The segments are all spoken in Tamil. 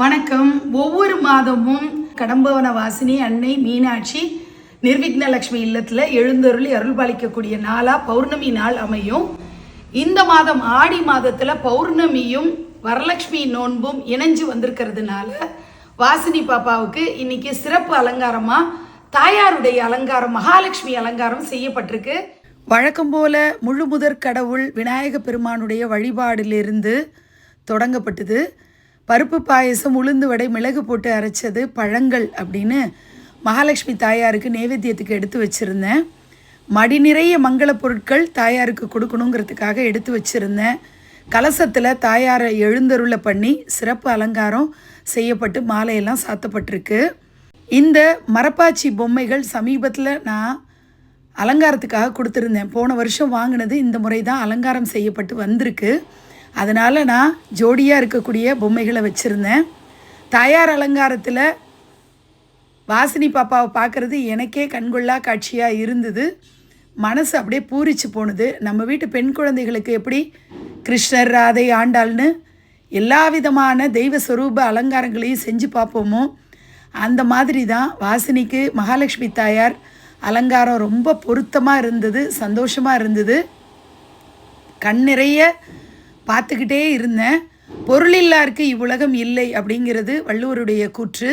வணக்கம். ஒவ்வொரு மாதமும் கடம்பவன வாசினி அன்னை மீனாட்சி நிர்விக்னலட்சுமி இல்லத்தில் எழுந்தருளி அருள்பாலிக்கக்கூடிய நாளாக பௌர்ணமி நாள் அமையும். இந்த மாதம் ஆடி மாதத்தில் பௌர்ணமியும் வரலட்சுமி நோன்பும் இணைஞ்சு வந்திருக்கிறதுனால வாசினி பாப்பாவுக்கு இன்னைக்கு சிறப்பு அலங்காரமாக தாயாருடைய அலங்காரம் மகாலட்சுமி அலங்காரம் செய்யப்பட்டிருக்கு. வழக்கம் போல முழு முதற் கடவுள் விநாயக பெருமானுடைய வழிபாடிலிருந்து தொடங்கப்பட்டது. பருப்பு பாயசம் உளுந்து வடை மிளகு போட்டு அரைச்சது பழங்கள் அப்படின்னு மகாலட்சுமி தாயாருக்கு நைவேத்தியத்துக்கு எடுத்து வச்சுருந்தேன். மடி நிறைய மங்கள பொருட்கள் தாயாருக்கு கொடுக்கணுங்கிறதுக்காக எடுத்து வச்சுருந்தேன். கலசத்தில் தாயாரை எழுந்தருளை பண்ணி சிறப்பு அலங்காரம் செய்யப்பட்டு மாலையெல்லாம் சாத்தப்பட்டிருக்கு. இந்த மரப்பாச்சி பொம்மைகள் சமீபத்தில் நான் அலங்காரத்துக்காக கொடுத்துருந்தேன். போன வருஷம் வாங்கினது இந்த முறை தான் அலங்காரம் செய்யப்பட்டு வந்திருக்கு. அதனால் நான் ஜோடியாக இருக்கக்கூடிய பொம்மைகளை வச்சுருந்தேன். தாயார் அலங்காரத்தில் வாசினி பாப்பாவை பார்க்குறது எனக்கே கண்கொள்ளா காட்சியாக இருந்தது. மனசு அப்படியே பூரிச்சு போனது. நம்ம வீட்டு பெண் குழந்தைகளுக்கு எப்படி கிருஷ்ணர் ராதை ஆண்டாள்னு எல்லா விதமான தெய்வ ஸ்வரூப அலங்காரங்களையும் செஞ்சு பார்ப்போமோ? அந்த மாதிரி தான் வாசினிக்கு மகாலட்சுமி தாயார் அலங்காரம் ரொம்ப பொருத்தமாக இருந்தது சந்தோஷமாக இருந்தது. கண் நிறைய பார்த்துக்கிட்டே இருந்தேன். பொருளில்லாருக்கு இவ்வுலகம் இல்லை அப்படிங்கிறது வள்ளுவருடைய கூற்று.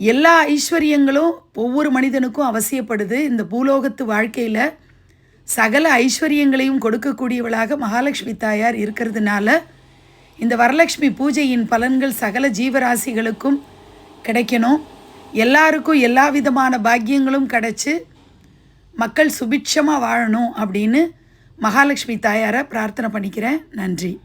எல்லா ஐஸ்வர்யங்களும் ஒவ்வொரு மனிதனுக்கும் அவசியப்படுது. இந்த பூலோகத்து வாழ்க்கையில் சகல ஐஸ்வர்யங்களையும் கொடுக்கக்கூடியவளாக மகாலட்சுமி தாயார் இருக்கிறதுனால இந்த வரலட்சுமி பூஜையின் பலன்கள் சகல ஜீவராசிகளுக்கும் கிடைக்கணும். எல்லாருக்கும் எல்லா விதமான பாக்கியங்களும் கிடச்சி மக்கள் சுபிட்சமாக வாழணும் அப்படின்னு மகாலட்சுமி தாயாரை பிரார்த்தனை பண்ணிக்கிறேன். நன்றி.